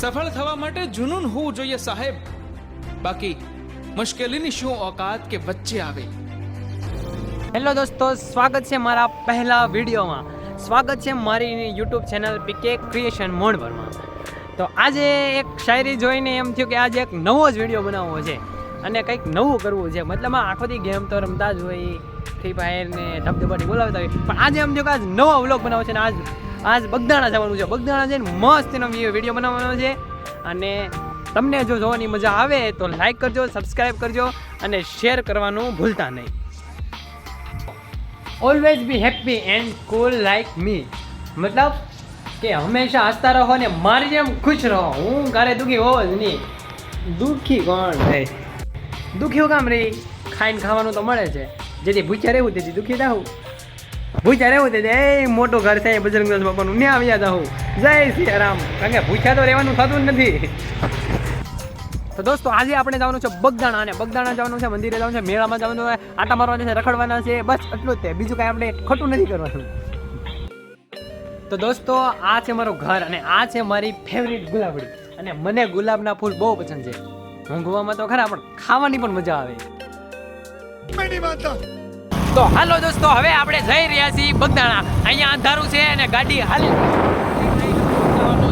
સફળ થવા માટે જુનૂન હોવું જોઈએ, સાહેબ. બાકી મુશ્કેલીની શું ઓકાત કે વચ્ચે આવે? હેલો દોસ્તો, સ્વાગત છે મારા પહેલા વિડીયોમાં. સ્વાગત છે મારી યુટ્યુબ ચેનલ પીકે ક્રિએશન મોડ તો આજે એક શાયરી જોઈને એમ થયું કે આજે એક નવો જ વીડિયો બનાવવો છે અને કંઈક નવું કરવું છે. મતલબ આખો દી ગેમ તો રમતા જ હોય. ફ્રી ફાયર ને ધબધબાટી બોલાવતા હોય. પણ આજે આમ જો આજ નવો વ્લોગ બનાવો છે ને આજ આજ બગદાણા જવાનું છે. બગદાણા જઈને મસ્ત એનો વીડિયો બનાવવાનો છે. અને તમને જો જોવાની મજા આવે તો લાઈક કરજો સબસ્ક્રાઈબ કરજો અને શેર કરવાનું ભૂલતા નહીં. Always be happy and cool like me મતલબ કે હંમેશા હસતા રહો ને મારી જેમ ખુશ રહો. હું ઘરે દુઃખી હોવ જ નહીં. દુઃખી કોણ રે દુઃખી કામ રહી? ખાઈને ખાવાનું તો મળે છે. જેથી ભૂખ્યા રહેવું તેથી દુઃખી થવું ભૂખ્યા રહેવું તેથી એ મોટું ઘર છે બજરંગ દાસ બાપાનું. ને આવ્યા જાઉં. જય શ્રી રામ. કારણ કે ભૂખ્યા તો રહેવાનું થતું નથી. તો દોસ્તો, આજે આપણે જવાનું છે બગદાણા અને બગદાણા જવાનું છે, મંદિરે જવાનું છે, મેળામાં જવાનું છે, આટા મારવાના છે, રખડવાના છે, બસ એટલું જ તે. બીજું કાંઈ આપણે ખોટું નથી કરવાનું તો દોસ્તો, આ છે મારું ઘર અને આ છે મારી ફેવરિટ ગુલાબડી. અને મને ગુલાબના ફૂલ બહુ પસંદ છે. ઊંઘવામાં તો ખરા, પણ ખાવાની પણ મજા આવે. મેની માતા. તો હાલો દોસ્તો હવે આપણે જઈ રહ્યા છીએ બગદાણા અહીંયા અંધારું છે અને ગાડી હાલે.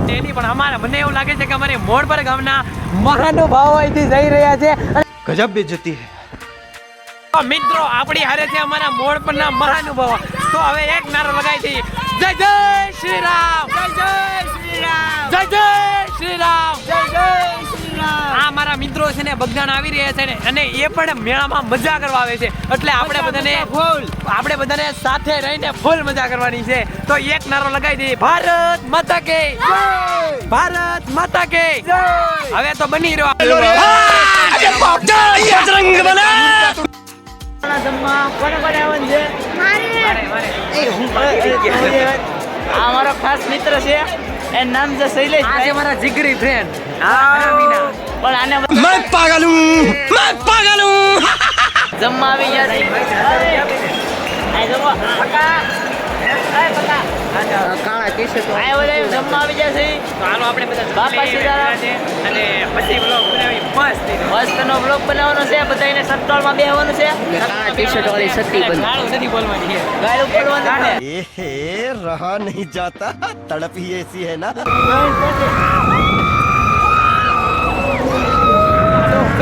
તેની પણ અમારે મને એવું લાગે છે કે અમારે મોડપર ગામના મહાનુભાવો અહીંથી જઈ રહ્યા છે. ગજબ બી જતી હે. મિત્રો આપણી હારે છે અમારા મોડ મોડપરના મહાનુભાવ. તો હવે એક નારો લગાવી દઈએ. જય જય શ્રી રામ. જય જય શ્રી રામ. જય જય શ્રી રામ. જય જય મારા મિત્રો છે ને બગદાણ આવી રહ્યા છે ને અને એ પણ મેળામાં મજા કરવા આવે છે. એટલે આપણે બધાને ફૂલ. આપણે બધાને સાથે રહીને ફૂલ મજા કરવાની છે. તો એક નારો લગાવી દઈએ. ભારત માતા કે ભારત માતા કે હવે તો બની રહ્યો આ મારો ખાસ મિત્ર છે એનું નામ છે શૈલેષ આ છે મારા જીગરી ફ્રેન્ડ પણ આને मैं पागल हूँ मैं पागल हूँ જમવા આવી ગયા છે આ જમો પકા કાળા કેસે તો આ બધા જમવા આવી જશે તો હાલો આપણે બધા બાપા સીધારા અને પછી બ્લોગ બનાવી મસ્ત મસ્ત નો બ્લોગ બનાવવાનો છે. બધાને સટ્ટોલમાં બેહવાનું છે. કાળા ટી-શર્ટ વાળી સતી બન કાળું નથી બોલવાની છે. ગાળું બોલવાનું છે. એહે રહા નહીં જાતા. તડપ હી એસી હે ના. તો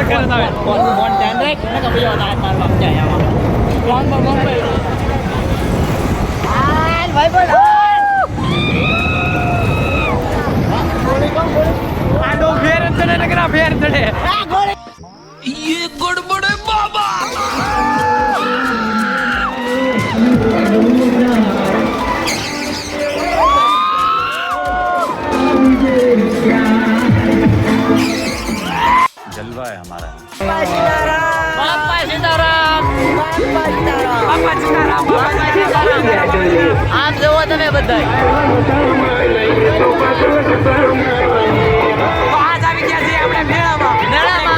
કરતા હોય? ફોન ફોન ધ્યાન રાખ. નકર બીજો વાત મારવા જાય આવા ફોન પર ફોન પર. Ay, bolan! आडो फेर चढ़े नगरा फेर चढ़े ये गड़बड़े बाबा। जलवा है हमारा। આમ જોવો તમે બધા આજ આવી ગયા છીએ આપણે મેળામાં મેળામાં.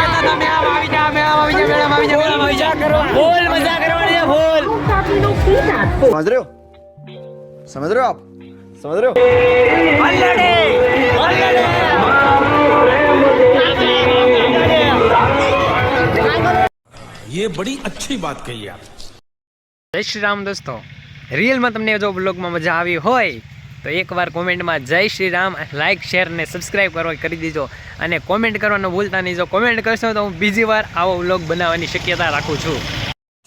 ये बड़ी अच्छी बात कही आप જય શ્રી રામ દોસ્તો રિયલમાં તમને જો બ્લોગમાં મજા આવી હોય તો એકવાર કોમેન્ટમાં જય શ્રી રામ લાઇક શેર ને સબસ્ક્રાઇબ કરો કરી દીજો અને કોમેન્ટ કરવાનું ભૂલતા નહીં જો કોમેન્ટ કરશો તો હું બીજી વાર આવો વ્લોગ બનાવવાની શક્યતા રાખું છું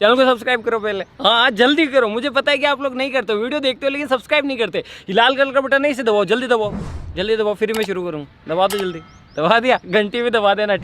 चैनल को सब्सक्राइब करो पहले हाँ जल्दी करो मुझे पता है कि आप लोग नहीं करते हो वीडियो देखते हो लेकिन सब्सक्राइब नहीं करते ये लाल कलर का बटन नहीं से दबाओ जल्दी दबाओ जल्दी दबाओ फिर मैं शुरू करूँ दबा दो जल्दी दबा दिया घंटी भी दबा देना ठीक